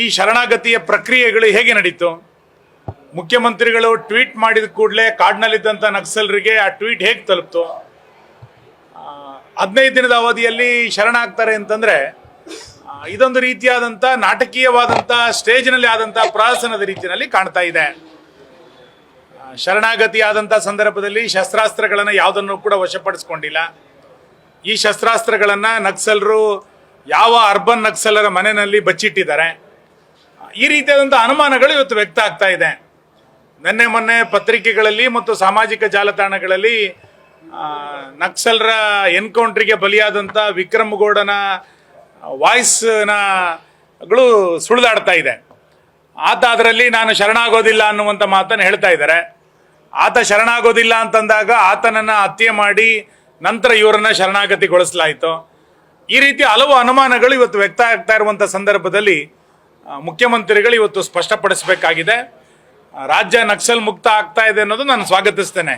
ಈ ಶರಣಾಗತಿಯ ಪ್ರಕ್ರಿಯೆಗಳು ಹೇಗೆ ನಡೀತು? ಮುಖ್ಯಮಂತ್ರಿಗಳು ಟ್ವೀಟ್ ಮಾಡಿದ ಕೂಡಲೇ ಕಾಡ್ನಲ್ಲಿದ್ದಂಥ ನಕ್ಸಲರಿಗೆ ಆ ಟ್ವೀಟ್ ಹೇಗೆ ತಲುಪ್ತು? ಹದಿನೈದು ದಿನದ ಅವಧಿಯಲ್ಲಿ ಶರಣಾಗ್ತಾರೆ ಅಂತಂದ್ರೆ ಇದೊಂದು ರೀತಿಯಾದಂಥ ನಾಟಕೀಯವಾದಂಥ ಸ್ಟೇಜ್ನಲ್ಲಿ ಆದಂಥ ಪ್ರಹಸನದ ರೀತಿಯಲ್ಲಿ ಕಾಣ್ತಾ ಇದೆ. ಶರಣಾಗತಿ ಆದಂಥ ಸಂದರ್ಭದಲ್ಲಿ ಶಸ್ತ್ರಾಸ್ತ್ರಗಳನ್ನು ಯಾವುದನ್ನು ಕೂಡ ವಶಪಡಿಸ್ಕೊಂಡಿಲ್ಲ. ಈ ಶಸ್ತ್ರಾಸ್ತ್ರಗಳನ್ನು ನಕ್ಸಲರು ಯಾವ ಅರ್ಬನ್ ನಕ್ಸಲರ ಮನೆಯಲ್ಲಿ ಬಚ್ಚಿಟ್ಟಿದ್ದಾರೆ. ಈ ರೀತಿಯಾದಂಥ ಅನುಮಾನಗಳು ಇವತ್ತು ವ್ಯಕ್ತ ಆಗ್ತಾ ಇದೆ. ನಿನ್ನೆ ಮೊನ್ನೆ ಪತ್ರಿಕೆಗಳಲ್ಲಿ ಮತ್ತು ಸಾಮಾಜಿಕ ಜಾಲತಾಣಗಳಲ್ಲಿ ನಕ್ಸಲ್ರ ಎನ್ಕೌಂಟ್ರಿಗೆ ಬಲಿಯಾದಂಥ ವಿಕ್ರಮ್ ಗೌಡನ ವಾಯ್ಸ್ನಗಳು ಸುಳಿದಾಡ್ತಾ ಇದೆ. ಆತ ಅದರಲ್ಲಿ ನಾನು ಶರಣಾಗೋದಿಲ್ಲ ಅನ್ನುವಂಥ ಮಾತನ್ನು ಹೇಳ್ತಾ ಇದ್ದಾರೆ. ಆತ ಶರಣಾಗೋದಿಲ್ಲ ಅಂತಂದಾಗ ಆತನನ್ನ ಹತ್ಯೆ ಮಾಡಿ ನಂತರ ಇವರನ್ನ ಶರಣಾಗತಿಗೊಳಿಸಲಾಯಿತು. ಈ ರೀತಿ ಹಲವು ಅನುಮಾನಗಳು ಇವತ್ತು ವ್ಯಕ್ತ ಆಗ್ತಾ ಇರುವಂಥ ಸಂದರ್ಭದಲ್ಲಿ ಮುಖ್ಯಮಂತ್ರಿಗಳು ಇವತ್ತು ಸ್ಪಷ್ಟಪಡಿಸಬೇಕಾಗಿದೆ. ರಾಜ್ಯ ನಕ್ಸಲ್ ಮುಕ್ತ ಆಗ್ತಾ ಇದೆ ಅನ್ನೋದು ನಾನು ಸ್ವಾಗತಿಸ್ತೇನೆ.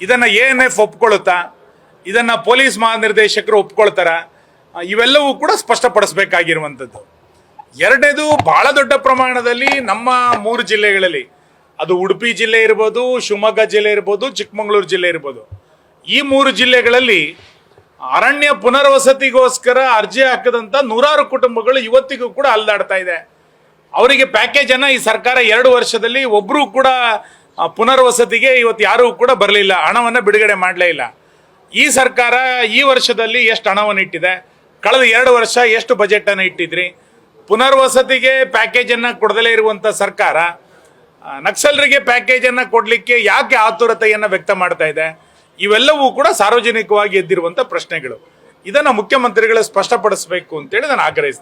ಇದನ್ನ ಎ ಎನ್ ಎಫ್ ಒಪ್ಕೊಳ್ತಾ ಇದನ್ನ ಪೊಲೀಸ್ ಮಹಾನಿರ್ದೇಶಕರು ಒಪ್ಕೊಳ್ತಾರ? ಇವೆಲ್ಲವೂ ಕೂಡ ಸ್ಪಷ್ಟಪಡಿಸಬೇಕಾಗಿರುವಂಥದ್ದು. ಎರಡನೇದು, ಬಹಳ ದೊಡ್ಡ ಪ್ರಮಾಣದಲ್ಲಿ ನಮ್ಮ ಮೂರು ಜಿಲ್ಲೆಗಳಲ್ಲಿ, ಅದು ಉಡುಪಿ ಜಿಲ್ಲೆ ಇರ್ಬೋದು, ಶಿವಮೊಗ್ಗ ಜಿಲ್ಲೆ ಇರ್ಬೋದು, ಚಿಕ್ಕಮಗಳೂರು ಜಿಲ್ಲೆ ಇರ್ಬೋದು. ಈ ಮೂರು ಜಿಲ್ಲೆಗಳಲ್ಲಿ ಅರಣ್ಯ ಪುನರ್ವಸತಿಗೋಸ್ಕರ ಅರ್ಜಿ ಹಾಕದಂತ ನೂರಾರು ಕುಟುಂಬಗಳು ಇವತ್ತಿಗೂ ಕೂಡ ಅಲ್ದಾಡ್ತಾ ಇದೆ. ಅವರಿಗೆ ಪ್ಯಾಕೇಜ್ ಅನ್ನ ಈ ಸರ್ಕಾರ ಎರಡು ವರ್ಷದಲ್ಲಿ ಒಬ್ರು ಕೂಡ ಪುನರ್ವಸತಿಗೆ ಇವತ್ತು ಯಾರೂ ಕೂಡ ಬರಲಿಲ್ಲ. ಹಣವನ್ನು ಬಿಡುಗಡೆ ಮಾಡಲೇ ಇಲ್ಲ. ಈ ಸರ್ಕಾರ ಈ ವರ್ಷದಲ್ಲಿ ಎಷ್ಟು ಹಣವನ್ನು ಇಟ್ಟಿದೆ? ಕಳೆದ ಎರಡು ವರ್ಷ ಎಷ್ಟು ಬಜೆಟ್ ಅನ್ನು ಇಟ್ಟಿದ್ರಿ? ಪುನರ್ವಸತಿಗೆ ಪ್ಯಾಕೇಜ್ ಅನ್ನ ಕೊಡದಲೇ ಇರುವಂತ ಸರ್ಕಾರ ನಕ್ಸಲರಿಗೆ ಪ್ಯಾಕೇಜ್ ಅನ್ನ ಕೊಡ್ಲಿಕ್ಕೆ ಯಾಕೆ ಆತುರತೆಯನ್ನು ವ್ಯಕ್ತ ಮಾಡ್ತಾ ಇದೆ? ಇವೆಲ್ಲವೂ ಕೂಡ ಸಾರ್ವಜನಿಕವಾಗಿ ಎದ್ದಿರುವಂತ ಪ್ರಶ್ನೆಗಳು. ಇದನ್ನ ಮುಖ್ಯಮಂತ್ರಿಗಳು ಸ್ಪಷ್ಟಪಡಿಸಬೇಕು ಅಂತೇಳಿ ನಾನು ಆಗ್ರಹಿಸ್ತೇನೆ